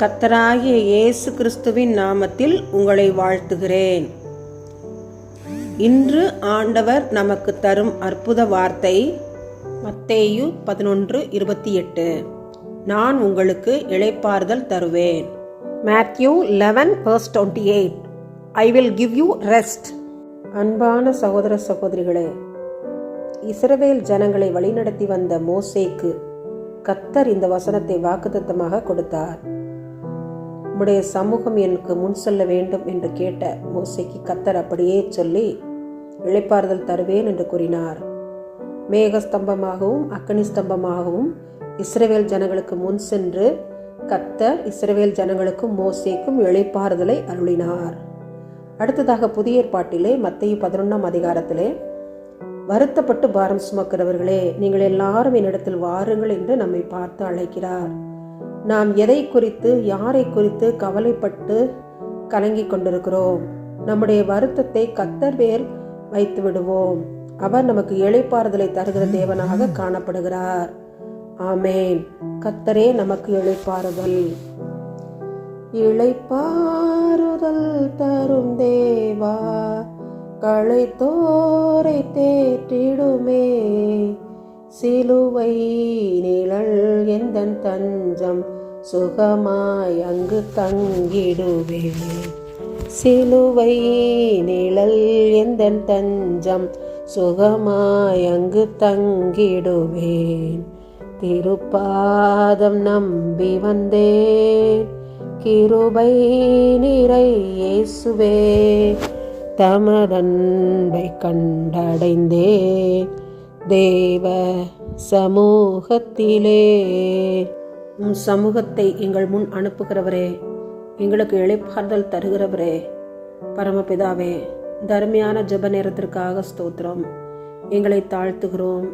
கத்தராகிய இயேசு கிறிஸ்துவின் நாமத்தில் உங்களை வாழ்த்துகிறேன். இன்று ஆண்டவர் நமக்கு தரும் அற்புத வார்த்தை மத்தேயு பதினொன்று இருபத்தி எட்டு. நான் உங்களுக்கு இளைப்பாறுதல் தருவேன். Matthew eleven verse twenty eight I will give you rest அன்பான சகோதர சகோதரிகளே இஸ்ரவேல் ஜனங்களை வழிநடத்தி வந்த மோசேக்கு கத்தர் இந்த வசனத்தை வாக்குத்தத்தமாக கொடுத்தார். உம்முடைய சமூகம் எனக்கு முன் செல்ல வேண்டும் என்று கேட்ட மோசைக்கு கத்தர் அப்படியே சொல்லி இழைப்பாறுதல் தருவேன் என்று கூறினார். மேகஸ்தம்பமாகவும் அக்கனி ஸ்தம்பமாகவும் இஸ்ரவேல் ஜனங்களுக்கு முன் சென்று கத்தர் இஸ்ரவேல் ஜனங்களுக்கும் மோசேக்கும் இழைப்பாறுதலை அருளினார். அடுத்ததாக புதிய ஏற்பாட்டிலே மத்திய பதினொன்றாம் அதிகாரத்திலே வருத்தப்பட்டு பாரம் சுமக்கிறவர்களே நீங்கள் எல்லாரும் என்னிடத்தில் வாருங்கள் என்று நம்மை பார்த்து அழைக்கிறார். நாம் எதை குறித்து யாரை குறித்து கவலைப்பட்டு கலங்கி கொண்டிருக்கிறோம்? நம்முடைய வருத்தத்தை கத்தர் பேர் வைத்து விடுவோம். அவர் நமக்கு இழைப்பாறுதலை தருகிற தேவனாக காணப்படுகிறார். ஆமேன். கத்தரே நமக்கு இழைப்பாறுதல் இழைப்பாறுதல் தரும் தேவா களைத்தோரை தேற்றிடுமே. சிலுவை நிழல் எந்தன் தஞ்சம் சுகமாய் அங்கு தங்கிடுவேன். சிலுவை நிழல் எந்தன் தஞ்சம்? சுகமாய் அங்கு தங்கிடுவேன். திருப்பாதம் நம்பி வந்தேன். கிருபை நிறை இயேசுவே தமதன்பை கண்டடைந்தே. தேவ சமூகத்திலே உம் சமூகத்தை எங்கள் முன் அனுப்புகிறவரே எங்களுக்கு இழைப்பார்தல் தருகிறவரே. பரமபிதாவே தர்மையான ஜெப நேரத்திற்காக ஸ்தோத்திரம். எங்களை தாழ்த்துகிறோம்.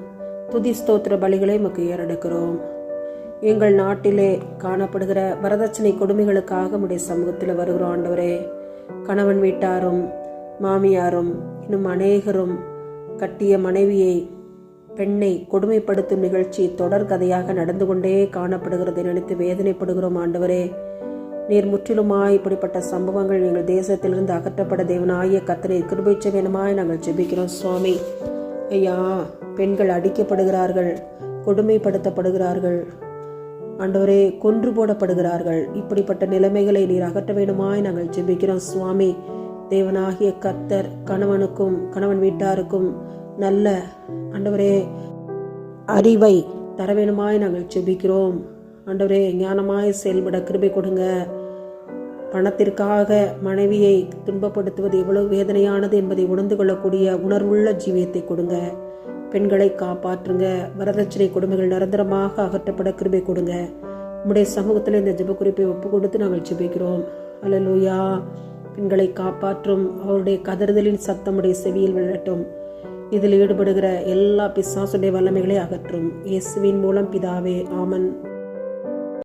துதி ஸ்தோத்திர பலிகளை மக்கு ஏறெடுக்கிறோம். எங்கள் நாட்டிலே காணப்படுகிற வரதட்சணை கொடுமைகளுக்காக உடைய சமூகத்தில் வருகிறோம் ஆண்டவரே. கணவன் வீட்டாரும் மாமியாரும் இன்னும் அநேகரும் கட்டிய மனைவியை பெண்ணை கொடுமைப்படுத்தும் நிகழ்ச்சி தொடர் கதையாக நடந்து கொண்டே காணப்படுகிறதை. நினைத்து வேதனைப்படுகிறோம் ஆண்டவரே. நீர் முற்றிலுமாய் இப்படிப்பட்ட சம்பவங்கள் எங்கள் தேசத்திலிருந்து அகற்றப்பட தேவனாய கத்தனை கிருபிச்ச வேணுமாய் நாங்கள் ஜெபிக்கிறோம் சுவாமி. ஐயா பெண்கள் அடிக்கப்படுகிறார்கள் கொடுமைப்படுத்தப்படுகிறார்கள். ஆண்டவரே கொன்று போடப்படுகிறார்கள். இப்படிப்பட்ட நிலைமைகளை நீர் அகற்ற வேணுமாய் நாங்கள் ஜெபிக்கிறோம் சுவாமி. தேவனாகிய கத்தர் கணவனுக்கும் கணவன் வீட்டாருக்கும் நல்ல ஆண்டவரே அறிவை தர வேணுமாய் நாங்கள் செபிக்கிறோம் ஆண்டவரே ஞானமாய் செயல்பட கிருபை கொடுங்க. பணத்திற்காக மனைவியை துன்பப்படுத்துவது எவ்வளவு வேதனையானது என்பதை உணர்ந்து கொள்ளக்கூடிய உணர்வுள்ள ஜீவியத்தை கொடுங்க. பெண்களை காப்பாற்றுங்க. வரதட்சணை கொடுமைகள் நிரந்தரமாக அகற்றப்பட கிருபை கொடுங்க. நம்முடைய சமூகத்தில் இந்த ஜெப குறிப்பை ஒப்பு கொடுத்து நாங்கள் ஜெபிக்கிறோம். அல்லலூயா பெண்களை காப்பாற்றும். அவருடைய கதறுதலின் சத்தமுடைய செவியில் விழட்டும். இதில் ஈடுபடுகிற எல்லா பிசாசுடைய வல்லமைகளை அகற்றும். இயேசுவின் மூலம் பிதாவே ஆமன்.